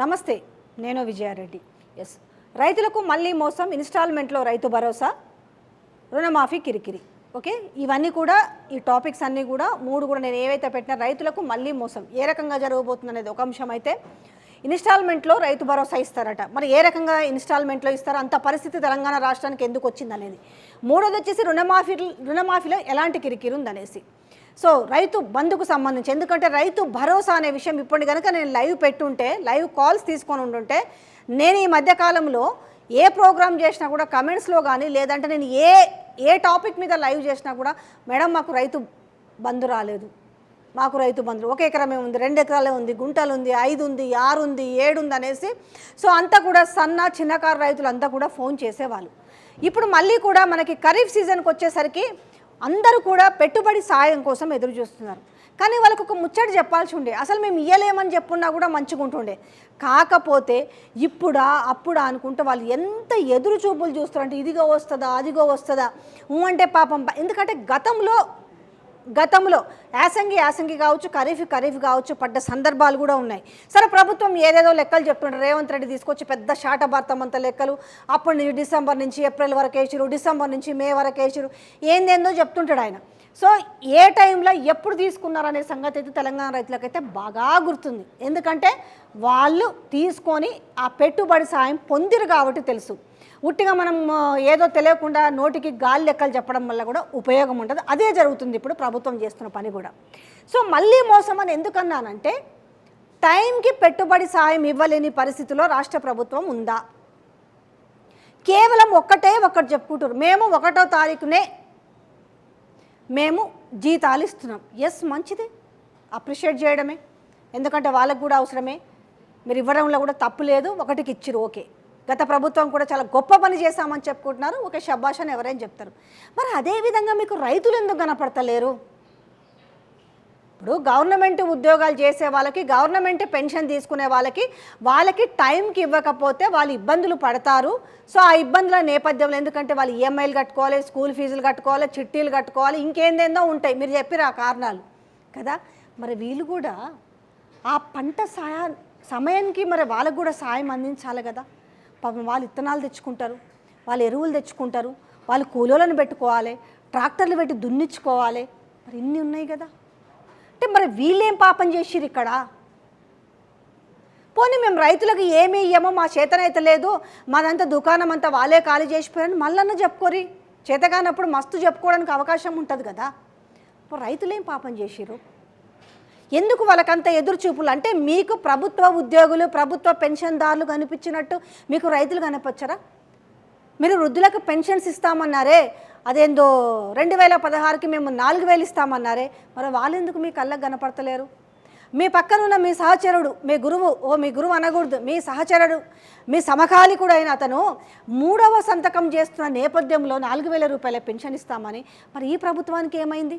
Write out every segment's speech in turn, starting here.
నమస్తే నేను విజయారెడ్డి. ఎస్ రైతులకు మళ్ళీ మోసం ఇన్స్టాల్మెంట్లో రైతు భరోసా రుణమాఫీ కిరికిరి. ఓకే? ఇవన్నీ కూడా ఈ టాపిక్స్ అన్నీ కూడా మూడు కూడా నేను ఏవైతే పెట్టినా రైతులకు మళ్ళీ మోసం. ఏ రకంగా జరగబోతుంది అనేది ఒక అంశం అయితే ఇన్స్టాల్మెంట్లో రైతు భరోసా ఇస్తారట. మరి ఏ రకంగా ఇన్స్టాల్మెంట్లో ఇస్తారో అంత పరిస్థితి తెలంగాణ రాష్ట్రానికి ఎందుకు వచ్చిందనేది మూడోది వచ్చేసి రుణమాఫీ రుణమాఫీలో ఎలాంటి కిరికిరి ఉందనేసి. సో రైతు బంధుకు సంబంధించి ఎందుకంటే రైతు భరోసా అనే విషయం ఇప్పుడు కనుక నేను లైవ్ పెట్టుంటే లైవ్ కాల్స్ తీసుకొని ఉంటుంటే నేను ఈ మధ్యకాలంలో ఏ ప్రోగ్రామ్ చేసినా కూడా కమెంట్స్లో కానీ లేదంటే నేను ఏ ఏ టాపిక్ మీద లైవ్ చేసినా కూడా మేడం మాకు రైతు బంధు రాలేదు. మాకు రైతు బంధువులు. ఒక ఎకరమే ఉంది రెండు ఎకరాలే ఉంది గుంటలు ఉంది ఐదు ఉంది ఆరు ఉంది ఏడు ఉంది అనేసి. సో అంతా కూడా సన్న చిన్నకారు రైతులు అంతా కూడా ఫోన్ చేసేవాళ్ళు. ఇప్పుడు మళ్ళీ కూడా మనకి ఖరీఫ్ సీజన్కి వచ్చేసరికి అందరూ కూడా పెట్టుబడి సాయం కోసం ఎదురు చూస్తున్నారు. కానీ వాళ్ళకు ఒక ముచ్చట చెప్పాల్సి ఉండే. అసలు మేము ఇయ్యలేమని చెప్పున్నా కూడా మంచిగా ఉంటుండే. కాకపోతే ఇప్పుడా అప్పుడా అనుకుంటే వాళ్ళు ఎంత ఎదురు చూపులు చూస్తారంటే ఇదిగో వస్తుందా అదిగో వస్తుందా ఊ అంటే పాపం. ఎందుకంటే గతంలో గతంలో యాసంగి యాసంగి కావచ్చు ఖరీఫ్ ఖరీఫ్ కావచ్చు పడ్డ సందర్భాలు కూడా ఉన్నాయి. సరే ప్రభుత్వం ఏదేదో లెక్కలు చెప్తుంటారు రేవంత్ రెడ్డి తీసుకొచ్చి పెద్ద షాట భారతమంత అంత లెక్కలు. అప్పటి నుంచి డిసెంబర్ నుంచి ఏప్రిల్ వరకు వేసిరు డిసెంబర్ నుంచి మే వరకు వేసిరు ఏందేందో చెప్తుంటాడు ఆయన. సో ఏ టైంలో ఎప్పుడు తీసుకున్నారు అనే సంగతి అయితే తెలంగాణ రైతులకైతే బాగా గుర్తుంది. ఎందుకంటే వాళ్ళు తీసుకొని ఆ పెట్టుబడి సాయం పొందిరు కాబట్టి తెలుసు. ఉట్టిగా మనం ఏదో తెలియకుండా నోటికి గాలి లెక్కలు చెప్పడం వల్ల కూడా ఉపయోగం ఉండదు. అదే జరుగుతుంది ఇప్పుడు ప్రభుత్వం చేస్తున్న పని కూడా. సో మళ్ళీ మోసం అని ఎందుకన్నానంటే టైంకి పెట్టుబడి సాయం ఇవ్వలేని పరిస్థితిలో రాష్ట్ర ప్రభుత్వం ఉందా? కేవలం ఒక్కటే ఒక్కటి చెప్పుకుంటారు మేము ఒకటో తారీఖునే మేము జీతాలు ఇస్తున్నాం. ఎస్ మంచిది. అప్రిషియేట్ చేయడమే. ఎందుకంటే వాళ్ళకు కూడా అవసరమే. మీరు ఇవ్వడంలో కూడా తప్పు లేదు. ఒకటికి ఇచ్చిరు ఓకే. గత ప్రభుత్వం కూడా చాలా గొప్ప పని చేశామని చెప్పుకుంటున్నారు. ఒక శబ్బాష్ అని ఎవరైనా చెప్తారు. మరి అదే విధంగా మీకు రైతులు ఎందుకు కనపడతలేరు? ఇప్పుడు గవర్నమెంట్ ఉద్యోగాలు చేసే వాళ్ళకి గవర్నమెంట్ పెన్షన్ తీసుకునే వాళ్ళకి వాళ్ళకి టైంకి ఇవ్వకపోతే వాళ్ళు ఇబ్బందులు పడతారు. సో ఆ ఇబ్బందుల నేపథ్యంలో ఎందుకంటే వాళ్ళు ఈఎంఐలు కట్టుకోవాలి స్కూల్ ఫీజులు కట్టుకోవాలి చిట్టీలు కట్టుకోవాలి ఇంకేందేందో ఉంటాయి. మీరు చెప్పిన ఆ కారణాలు. కదా? మరి వీళ్ళు కూడా ఆ పంట సాయా సమయానికి మరి వాళ్ళకు కూడా సాయం అందించాలి కదా? పాపం వాళ్ళు ఇత్తనాలు తెచ్చుకుంటారు వాళ్ళు ఎరువులు తెచ్చుకుంటారు వాళ్ళు కూలీలను పెట్టుకోవాలి ట్రాక్టర్లు పెట్టి దున్నిచ్చుకోవాలి. మరి ఇన్ని ఉన్నాయి కదా. అంటే మరి వీళ్ళేం పాపం చేసిర్రు ఇక్కడ? పోనీ మేము రైతులకు ఏమి ఇయ్యమో మా చేతనైతే లేదు మాదంతా దుకాణం అంతా వాళ్ళే ఖాళీ చేసిపోయారని మళ్ళన్న చెప్పుకోరి. చేతగానప్పుడు మస్తు చెప్పుకోవడానికి అవకాశం ఉంటుంది కదా. రైతులేం పాపం చేసిర్రు? ఎందుకు వాళ్ళకంత ఎదురు చూపులు అంటే మీకు ప్రభుత్వ ఉద్యోగులు ప్రభుత్వ పెన్షన్దారులు కనిపించినట్టు మీకు రైతులు కనిపించరా మీరు వృద్ధులకు పెన్షన్స్ ఇస్తామన్నారే అదేందో రెండు వేల పదహారుకి మేము నాలుగు వేలు ఇస్తామన్నారే మరి వాళ్ళు ఎందుకు మీ కళ్ళకు కనపడతలేరు? మీ పక్కనున్న మీ సహచరుడు మీ గురువు ఓ మీ గురువు అనకూడదు మీ సహచరుడు మీ సమకాలికుడు అయిన అతను మూడవ సంతకం చేస్తున్న నేపథ్యంలో నాలుగు వేల రూపాయల పెన్షన్ ఇస్తామని మరి ఈ ప్రభుత్వానికి ఏమైంది?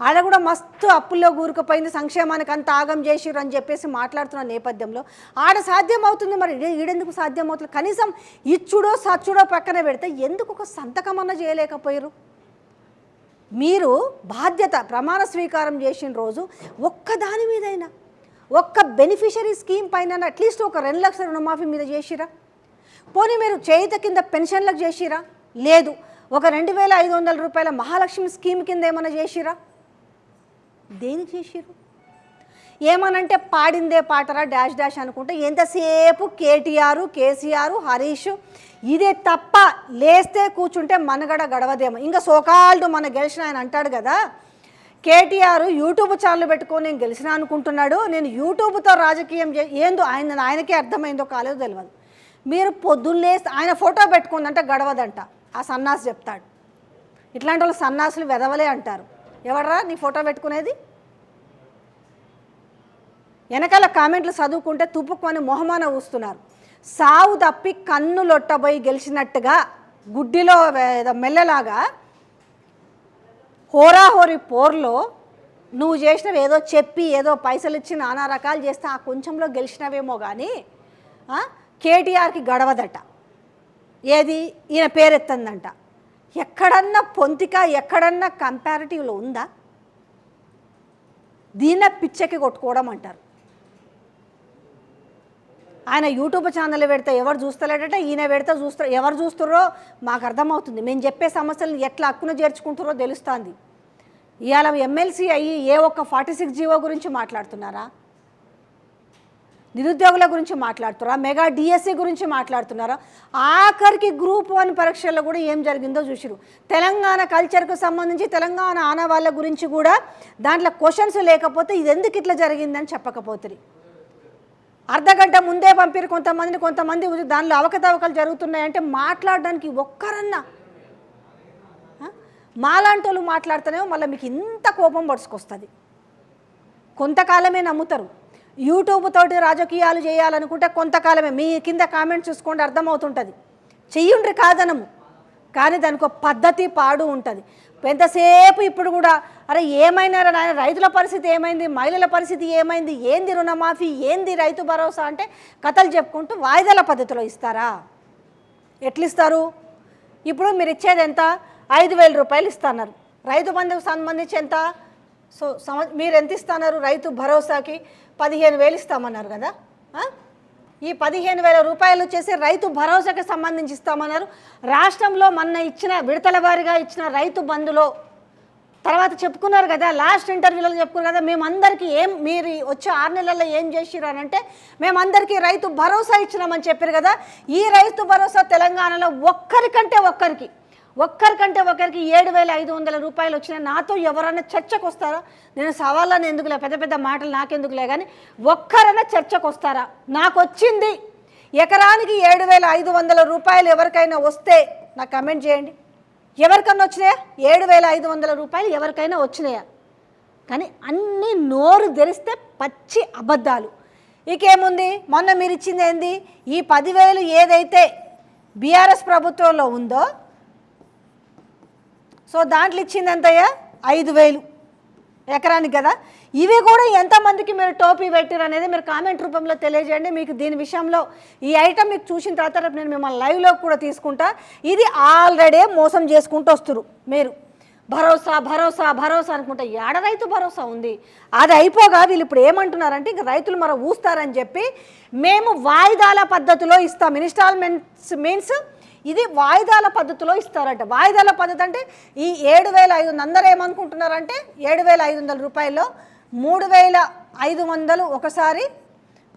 ఆడ కూడా మస్తు అప్పుల్లో కూరుకుపోయింది సంక్షేమానికి అంత ఆగం చేసిర్రు అని చెప్పేసి మాట్లాడుతున్న నేపథ్యంలో ఆడ సాధ్యం అవుతుంది మరి. ఈడ- ఈడెందుకు సాధ్యం అవుతుంది కనీసం ఇచ్చుడో సచ్చుడో పక్కన పెడితే ఎందుకు ఒక సంతకం చేయలేకపోయారు మీరు బాధ్యత ప్రమాణ స్వీకారం చేసిన రోజు ఒక్క దాని మీదైనా ఒక్క బెనిఫిషరీ స్కీమ్ పైన అట్లీస్ట్ ఒక రెండు లక్షల రుణమాఫీ మీద చేసిరా పోనీ మీరు చేయిత కింద పెన్షన్లకు చేసిరా లేదు. ఒక రెండు వేల ఐదు వందల రూపాయల మహాలక్ష్మి స్కీమ్ కింద ఏమైనా చేసిరా దేనికి చేసిరు ఏమనంటే పాడిందే పాటరా డాష్ డాష్ అనుకుంటే ఎంతసేపు కేటీఆర్ కేసీఆర్ హరీష్ ఇదే తప్ప లేస్తే కూర్చుంటే మనగడ గడవదేమో. ఇంకా సోకాల్డ్ మన గెలిచిన ఆయన అంటాడు కదా కేటీఆర్ యూట్యూబ్ ఛానల్ పెట్టుకొని నేను గెలిచిన అనుకుంటున్నాడు నేను యూట్యూబ్తో రాజకీయం చే ఏందో ఆయన ఆయనకే అర్థమైందో కాలేదో తెలియదు మీరు పొద్దున్నేస్తే ఆయన ఫోటో పెట్టుకుందంటే గడవదంట ఆ సన్నాసి చెప్తాడు. ఇట్లాంటి వాళ్ళు సన్నాసులు వెదవలే అంటారు. ఎవడరా నీ ఫోటో పెట్టుకునేది? వెనకాల కామెంట్లు చదువుకుంటే తుప్పుకొని మొహమాన ఊస్తున్నారు. సావు తప్పి కన్ను లొట్టబోయి గెలిచినట్టుగా గుడ్డిలో ఏదో మెల్లలాగా హోరాహోరి పోర్లో నువ్వు చేసినవి ఏదో చెప్పి ఏదో పైసలు ఇచ్చి నానా రకాలు చేస్తే ఆ కొంచెంలో గెలిచినవేమో కానీ కేటీఆర్కి గడవదట. ఏది? ఈయన పేరెత్తందంట. ఎక్కడన్నా పొంతిక ఎక్కడన్నా కంపారిటివ్లో ఉందా? దీన్న పిచ్చెక్కి కొట్టుకోవడం అంటారు. ఆయన యూట్యూబ్ ఛానల్ పెడితే ఎవరు చూస్తలేడట ఈయన పెడితే చూస్తారు ఎవరు చూస్తారో మాకు అర్థమవుతుంది. మేము చెప్పే సమస్యలను ఎట్లా హక్కున చేర్చుకుంటారో తెలుస్తుంది. ఇవాళ ఎమ్మెల్సీ అయ్యి ఏ ఒక్క ఫార్టీ సిక్స్ జీవో గురించి మాట్లాడుతున్నారా? నిరుద్యోగుల గురించి మాట్లాడుతున్నారా మెగా డిఎస్సి గురించి మాట్లాడుతున్నారా? ఆఖరికి గ్రూప్ వన్ పరీక్షల్లో కూడా ఏం జరిగిందో చూసిరు తెలంగాణ కల్చర్కు సంబంధించి తెలంగాణ ఆనవాళ్ళ గురించి కూడా దాంట్లో క్వశ్చన్స్ లేకపోతే ఇది ఎందుకు ఇట్లా జరిగిందని చెప్పకపోతుంది అర్ధగంట ముందే పంపిరు కొంతమందిని కొంతమంది దానిలో అవకతవకలు జరుగుతున్నాయంటే మాట్లాడడానికి ఒక్కరన్నా. మాలాంటి వాళ్ళు మాట్లాడితేనేమో మళ్ళీ మీకు ఇంత కోపం పడుచుకొస్తుంది కొంతకాలమే నమ్ముతారు. యూట్యూబ్ తోటి రాజకీయాలు చేయాలనుకుంటే కొంతకాలమే. మీ కింద కామెంట్ చూసుకోండి అర్థమవుతుంటుంది. చెయ్యుండ్రి కాదనము. కానీ దానికి ఒక పద్ధతి పాడు ఉంటుంది. ఎంతసేపు ఇప్పుడు కూడా అరే ఏమైనారా నాయన రైతుల పరిస్థితి ఏమైంది? మహిళల పరిస్థితి ఏమైంది? ఏంది రుణమాఫీ? ఏంది రైతు భరోసా అంటే కథలు చెప్పుకుంటూ వాయిదాల పద్ధతిలో ఇస్తారా? ఎట్లిస్తారు? ఇప్పుడు మీరు ఇచ్చేది ఎంత? ఐదు వేల రూపాయలు ఇస్తున్నారు. రైతు బంధుకు సంబంధించి ఎంత? సో సమ మీరు ఎంత ఇస్తున్నారు రైతు భరోసాకి? పదిహేను వేలు ఇస్తామన్నారు కదా ఈ పదిహేను వేల రూపాయలు చేసి రైతు భరోసాకి సంబంధించి ఇస్తామన్నారు. రాష్ట్రంలో మొన్న ఇచ్చిన విడతల వారిగా ఇచ్చిన రైతు బంధులో తర్వాత చెప్పుకున్నారు కదా లాస్ట్ ఇంటర్వ్యూలో చెప్పుకున్నారు కదా మేమందరికీ ఏం మీరు వచ్చే ఆరు నెలల్లో ఏం చేసిరు అని అంటే మేమందరికీ రైతు భరోసా ఇచ్చినామని చెప్పారు కదా ఈ రైతు భరోసా తెలంగాణలో ఒక్కరికంటే ఒక్కరికి ఒక్కరికంటే ఒకరికి ఏడు వేల ఐదు వందల రూపాయలు వచ్చిన నాతో ఎవరైనా చర్చకు వస్తారా నేను సవాళ్ళని ఎందుకులే? పెద్ద పెద్ద మాటలు నాకెందుకులే? కానీ ఒక్కరైనా చర్చకు వస్తారా నాకు వచ్చింది ఎకరానికి ఏడు వేల ఐదు వందల రూపాయలు ఎవరికైనా వస్తే నాకు కమెంట్ చేయండి. ఎవరికన్నా వచ్చినాయా? ఏడు వేల ఐదు వందల రూపాయలు ఎవరికైనా వచ్చినాయా? కానీ అన్నీ నోరు తెరిస్తే పచ్చి అబద్ధాలు. ఇకేముంది? మొన్న మీరు ఇచ్చింది ఏంది? ఈ పదివేలు ఏదైతే బీఆర్ఎస్ ప్రభుత్వంలో ఉందో సో దాంట్లో ఇచ్చింది ఎంతయ్యా? ఐదు వేలు. ఎకరానికి కదా? ఇవి కూడా ఎంతమందికి మీరు టోపీ పెట్టారు అనేది మీరు కామెంట్ రూపంలో తెలియజేయండి. మీకు దీని విషయంలో ఈ ఐటమ్ మీకు చూసిన తర్వాత నేను మిమ్మల్ని లైవ్లో కూడా తీసుకుంటా. ఇది ఆల్రెడీ మోసం చేసుకుంటూ వస్తురు మీరు. భరోసా భరోసా భరోసా అనుకుంటా ఏడ రైతు భరోసా ఉంది? అది అయిపోగా వీళ్ళు ఇప్పుడు ఏమంటున్నారంటే ఇంక రైతులు మరో ఊస్తారని చెప్పి మేము వాయిదాల పద్ధతిలో ఇస్తాం. ఇన్స్టాల్మెంట్స్ మీన్స్ ఇది వాయిదాల పద్ధతిలో ఇస్తారట. వాయిదాల పద్ధతి అంటే ఈ ఏడు వేల ఐదు వందలు అందరూ ఏమనుకుంటున్నారంటే ఏడు వేల ఐదు వందల రూపాయల్లో మూడు వేల ఐదు వందలు ఒకసారి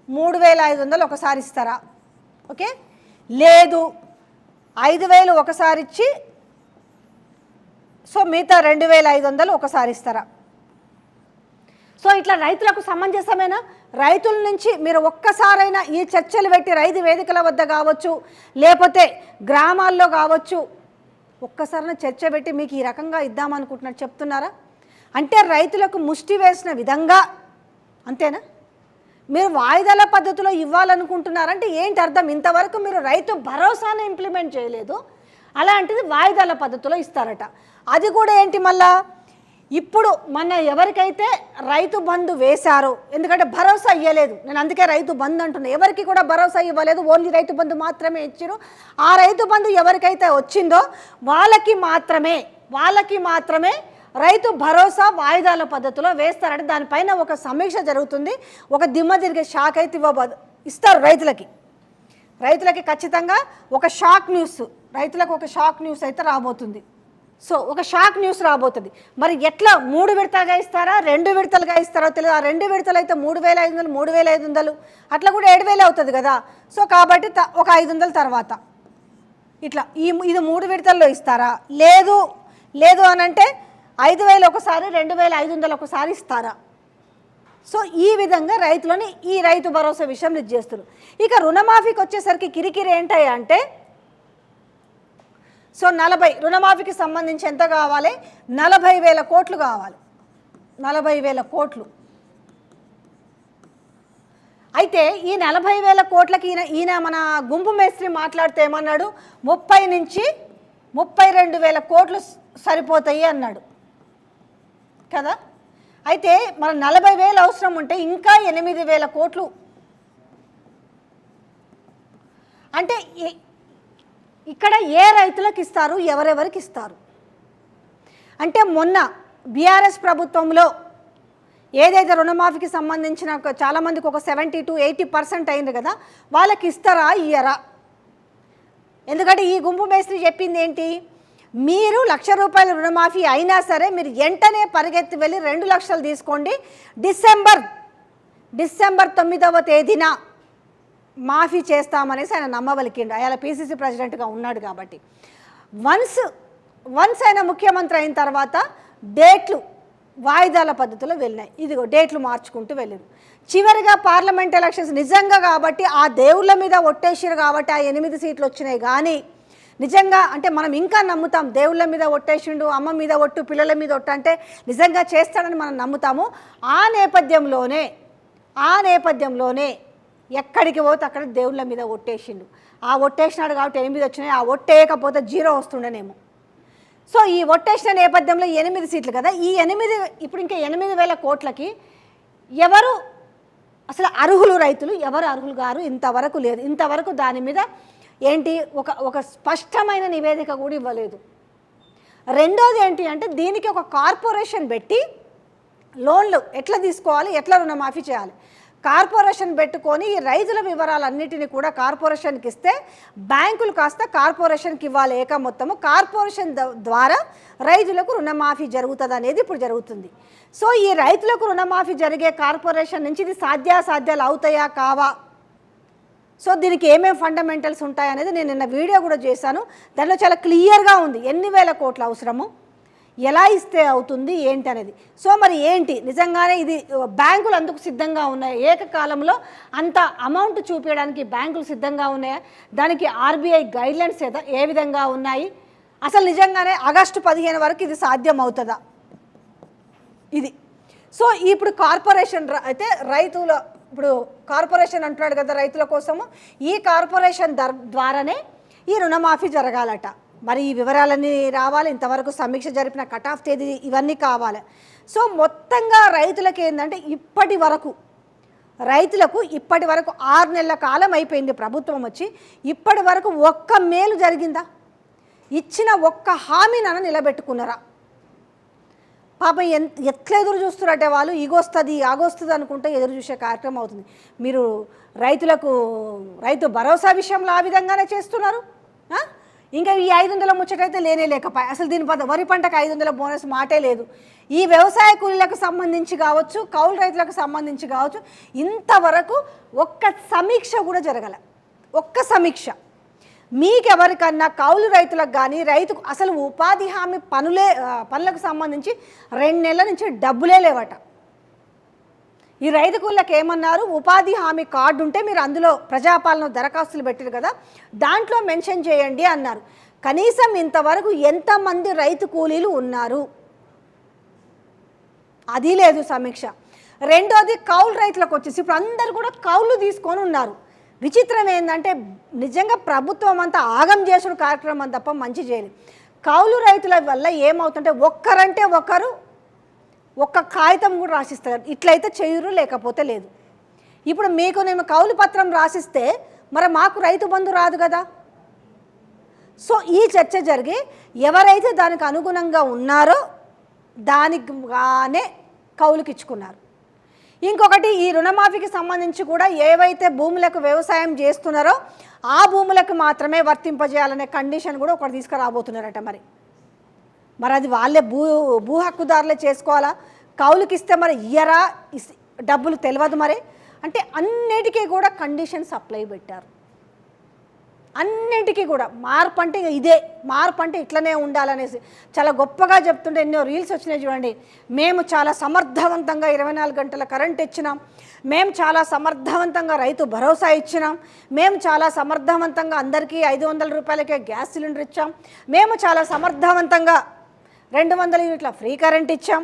మూడు వేల ఐదు వందలు ఒకసారి ఇస్తారా? ఓకే? లేదు. ఐదు వేలు ఒకసారి ఇచ్చి సో మిగతా రెండు వేల ఐదు వందలు ఒకసారి ఇస్తారా? సో ఇట్లా రైతులకు సమంజసమేనా? రైతుల నుంచి మీరు ఒక్కసారైనా ఈ చర్చలు పెట్టి రైతు వేదికల వద్ద కావచ్చు లేకపోతే గ్రామాల్లో కావచ్చు ఒక్కసారైనా చర్చ పెట్టి మీకు ఈ రకంగా ఇద్దామనుకుంటున్నట్టు చెప్తున్నారా? అంటే రైతులకు ముష్టి వేసిన విధంగా అంతేనా? మీరు వాయిదాల పద్ధతిలో ఇవ్వాలనుకుంటున్నారంటే ఏంటి అర్థం? ఇంతవరకు మీరు రైతు భరోసాను ఇంప్లిమెంట్ చేయలేదు. అలాంటిది వాయిదాల పద్ధతిలో ఇస్తారట. అది కూడా ఏంటి మళ్ళా? ఇప్పుడు మన ఎవరికైతే రైతు బంధు వేశారో ఎందుకంటే భరోసా ఇవ్వలేదు నేను అందుకే రైతు బంధు అంటున్నా. ఎవరికి కూడా భరోసా ఇవ్వలేదు. ఓన్లీ రైతు బంధు మాత్రమే ఇచ్చారు ఆ రైతు బంధు ఎవరికైతే వచ్చిందో వాళ్ళకి మాత్రమే వాళ్ళకి మాత్రమే రైతు భరోసా వాయిదాల పద్ధతిలో వేస్తారంటే. దానిపైన ఒక సమీక్ష జరుగుతుంది. ఒక దిమ్మ తిరిగే షాక్ అయితే ఇవ్వబోదు. ఇస్తారు రైతులకి. రైతులకి ఖచ్చితంగా ఒక షాక్ న్యూస్ రైతులకు ఒక షాక్ న్యూస్ అయితే రాబోతుంది. సో ఒక షాక్ న్యూస్ రాబోతుంది. మరి ఎట్లా మూడు విడతలుగా ఇస్తారా? రెండు విడతలుగా ఇస్తారో తెలియదు. ఆ రెండు విడతలు అయితే మూడు వేల ఐదు వందలు మూడు వేల ఐదు వందలు. అట్లా కూడా ఏడు వేలు అవుతుంది కదా. సో కాబట్టి త- ఒక ఐదు వందల తర్వాత. ఇట్లా ఈ ఇది మూడు విడతల్లో ఇస్తారా? లేదు. లేదు అని అంటే ఐదు వేలు ఒకసారి రెండు వేల ఐదు వందలు ఒకసారి ఇస్తారా? సో ఈ విధంగా రైతులని ఈ రైతు భరోసా విషయం ఇది చేస్తున్నారు. ఇక రుణమాఫీకి వచ్చేసరికి కిరికిరి ఏంటాయి అంటే సో నలభై రుణమాఫీకి సంబంధించి ఎంత కావాలి? నలభై వేల కోట్లు కావాలి. నలభై వేల కోట్లు. అయితే ఈ నలభై వేల కోట్లకి ఈయన ఈయన మన గుంపు మేస్త్రి మాట్లాడితే ఏమన్నాడు? ముప్పై నుంచి ముప్పై రెండు వేల కోట్లు సరిపోతాయి అన్నాడు. కదా? అయితే మన నలభై వేలు అవసరం ఉంటే ఇంకా ఎనిమిది వేల కోట్లు. అంటే ఇక్కడ ఏ రైతులకు ఇస్తారు ఎవరెవరికి ఇస్తారు అంటే మొన్న బీఆర్ఎస్ ప్రభుత్వంలో ఏదైతే రుణమాఫీకి సంబంధించిన చాలామందికి ఒక సెవెంటీ టు ఎయిటీ పర్సెంట్ అయింది కదా వాళ్ళకి ఇస్తారా ఇయ్యరా? ఎందుకంటే ఈ గుంపు మేస్త్రి చెప్పింది ఏంటి? మీరు లక్ష రూపాయల రుణమాఫీ అయినా సరే మీరు వెంటనే పరిగెత్తి వెళ్ళి రెండు లక్షలు తీసుకోండి. డిసెంబర్ డిసెంబర్ తొమ్మిదవ తేదీన మాఫీ చేస్తామనేసి ఆయన నమ్మవలికిండు. ఆయన పీసీసీ ప్రెసిడెంట్గా ఉన్నాడు కాబట్టి. వన్స్ వన్స్ ఆయన ముఖ్యమంత్రి అయిన తర్వాత డేట్లు వాయిదాల పద్ధతిలో వెళ్ళినాయి. ఇదిగో డేట్లు మార్చుకుంటూ వెళ్ళారు చివరిగా పార్లమెంట్ ఎలక్షన్స్ నిజంగా కాబట్టి ఆ దేవుళ్ళ మీద ఒట్టేసారు కాబట్టి ఆ ఎనిమిది సీట్లు వచ్చినాయి. కానీ నిజంగా అంటే మనం ఇంకా నమ్ముతాం. దేవుళ్ళ మీద ఒట్టేసిండు అమ్మ మీద ఒట్టు పిల్లల మీద ఒట్టు అంటే నిజంగా చేస్తాడని మనం నమ్ముతాము. ఆ నేపథ్యంలోనే ఆ నేపథ్యంలోనే ఎక్కడికి పోతే అక్కడ దేవుళ్ళ మీద ఒట్టేసిండు. ఆ ఒట్టేసినాడు కాబట్టి ఎనిమిది వచ్చినాయి ఆ ఒట్టేయకపోతే జీరో వస్తుండేనేమో. సో ఈ ఒట్టేసిన నేపథ్యంలో ఎనిమిది సీట్లు కదా ఈ ఎనిమిది ఇప్పుడు ఇంకా ఎనిమిది వేల కోట్లకి ఎవరు అసలు అర్హులు రైతులు? ఎవరు అర్హులు గారు? ఇంతవరకు లేదు. ఇంతవరకు దాని మీద ఏంటి? ఒక ఒక స్పష్టమైన నివేదిక కూడా ఇవ్వలేదు. రెండోది ఏంటి అంటే దీనికి ఒక కార్పొరేషన్ పెట్టి లోన్లు ఎట్లా తీసుకోవాలి? ఎట్లా రుణమాఫీ చేయాలి? కార్పొరేషన్ పెట్టుకొని ఈ రైతుల వివరాలన్నిటిని కూడా కార్పొరేషన్కి ఇస్తే బ్యాంకులు కాస్త కార్పొరేషన్కి ఇవ్వాలి ఏక మొత్తము. కార్పొరేషన్ ద- ద్వారా రైతులకు రుణమాఫీ జరుగుతుంది అనేది ఇప్పుడు జరుగుతుంది. సో ఈ రైతులకు రుణమాఫీ జరిగే కార్పొరేషన్ నుంచి ఇది సాధ్యాసాధ్యాలు అవుతాయా కావా? సో దీనికి ఏమేమి ఫండమెంటల్స్ ఉంటాయనేది నేను నిన్న వీడియో కూడా చేశాను. దానిలో చాలా క్లియర్గా ఉంది. ఎన్ని వేల కోట్ల అవసరము? ఎలా ఇస్తే అవుతుంది ఏంటి అనేది సో మరి ఏంటి? నిజంగానే ఇది బ్యాంకులు అందుకు సిద్ధంగా ఉన్నాయి? ఏకకాలంలో అంత అమౌంట్ చూపించడానికి బ్యాంకులు సిద్ధంగా ఉన్నాయా? దానికి ఆర్బీఐ గైడ్లైన్స్ ఏద- ఏ విధంగా ఉన్నాయి? అసలు నిజంగానే ఆగస్టు పదిహేను వరకు ఇది సాధ్యం అవుతుందా ఇది. సో ఇప్పుడు కార్పొరేషన్ అయితే రైతుల ఇప్పుడు కార్పొరేషన్ అంటున్నాడు కదా రైతుల కోసము. ఈ కార్పొరేషన్ ద్వారానే ఈ రుణమాఫీ జరగాలట. మరి ఈ వివరాలన్నీ రావాలి. ఇంతవరకు సమీక్ష జరిపిన కట్ ఆఫ్ తేదీ ఇవన్నీ కావాలి. సో మొత్తంగా రైతులకు ఏంటంటే ఇప్పటి వరకు రైతులకు ఇప్పటి వరకు ఆరు నెలల కాలం అయిపోయింది ప్రభుత్వం వచ్చి. ఇప్పటి వరకు ఒక్క మేలు జరిగిందా? ఇచ్చిన ఒక్క హామీనన నిలబెట్టుకున్నారా? పాపం ఎంత ఎట్లా ఎదురు చూస్తున్నారంటే వాళ్ళు? ఇగొస్తుంది ఆగొస్తుంది అనుకుంటే ఎదురు చూసే కార్యక్రమం అవుతుంది. మీరు రైతులకు రైతు భరోసా విషయంలో ఆ విధంగానే చేస్తున్నారు? ఇంకా ఈ ఐదు వందల ముచ్చటైతే లేనే లేకపోయి. అసలు దీని పద వరి పంటకు ఐదు వందల బోనస్ మాటే లేదు. ఈ వ్యవసాయ కూలీలకు సంబంధించి కావచ్చు కౌలు రైతులకు సంబంధించి కావచ్చు ఇంతవరకు ఒక్క సమీక్ష కూడా జరగల. ఒక్క సమీక్ష. మీకెవరికన్నా కౌలు రైతులకు కానీ రైతుకు అసలు ఉపాధి హామీ పనులే పనులకు సంబంధించి రెండు నెలల నుంచి డబ్బులే లేవట. ఈ రైతు కూలీలకు ఏమన్నారు? ఉపాధి హామీ కార్డు ఉంటే మీరు అందులో ప్రజాపాలన దరఖాస్తులు పెట్టారు కదా దాంట్లో మెన్షన్ చేయండి అన్నారు. కనీసం ఇంతవరకు ఎంతమంది రైతు కూలీలు ఉన్నారు? అది లేదు సమీక్ష. రెండోది కౌలు రైతులకు వచ్చేసి ఇప్పుడు అందరు కూడా కౌలు తీసుకొని ఉన్నారు. విచిత్రం ఏంటంటే నిజంగా ప్రభుత్వం అంతా ఆగం చేసుడు కార్యక్రమం తప్ప మంచి చేయలేదు. కౌలు రైతుల వల్ల ఏమవుతుంటే ఒక్కరంటే ఒకరు ఒక్క కాగితం కూడా రాసిస్తారు. ఇట్లయితే చేయురు లేకపోతే లేదు. ఇప్పుడు మీకు నేను కౌలు పత్రం రాసిస్తే మరి మాకు రైతు బంధు రాదు కదా? సో ఈ చర్చ జరిగి ఎవరైతే దానికి అనుగుణంగా ఉన్నారో దానిగానే కౌలుకి ఇచ్చుకున్నారు ఇంకొకటి ఈ రుణమాఫీకి సంబంధించి కూడా ఏవైతే భూములకు వ్యవసాయం చేస్తున్నారో ఆ భూములకు మాత్రమే వర్తింపజేయాలనే కండిషన్ కూడా ఒకటి తీసుకురాబోతున్నారట మరి. మరి అది వాళ్ళే భూ భూ హక్కుదారులే చేసుకోవాలా? కౌలుకి ఇస్తే మరి ఇయ్యరా? డబ్బులు తెలియదు మరి? అంటే అన్నిటికీ కూడా కండిషన్స్ అప్లై పెట్టారు. అన్నింటికీ కూడా మార్పు అంటే ఇదే. మార్పు అంటే ఇట్లనే ఉండాలనేసి. చాలా గొప్పగా చెప్తుంటే ఎన్నో రీల్స్ వచ్చినాయి చూడండి. మేము చాలా సమర్థవంతంగా ఇరవై నాలుగు గంటల కరెంట్ ఇచ్చినాం. మేము చాలా సమర్థవంతంగా రైతు భరోసా ఇచ్చినాం. మేము చాలా సమర్థవంతంగా అందరికీ ఐదు వందల రూపాయలకే గ్యాస్ సిలిండర్ ఇచ్చాం. మేము చాలా సమర్థవంతంగా రెండు వందల యూనిట్ల ఫ్రీ కరెంట్ ఇచ్చాం.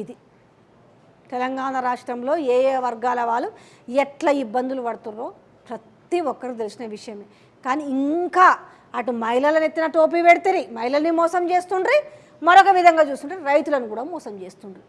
ఇది తెలంగాణ రాష్ట్రంలో ఏ ఏ వర్గాల వాళ్ళు ఎట్లా ఇబ్బందులు పడుతున్నారో ప్రతి ఒక్కరు తెలిసిన విషయమే. కానీ ఇంకా అటు మహిళలను ఎత్తిన టోపీ పెడితే మహిళల్ని మోసం చేస్తుండ్రి మరొక విధంగా చూస్తుంటే రైతులను కూడా మోసం చేస్తుండ్రు.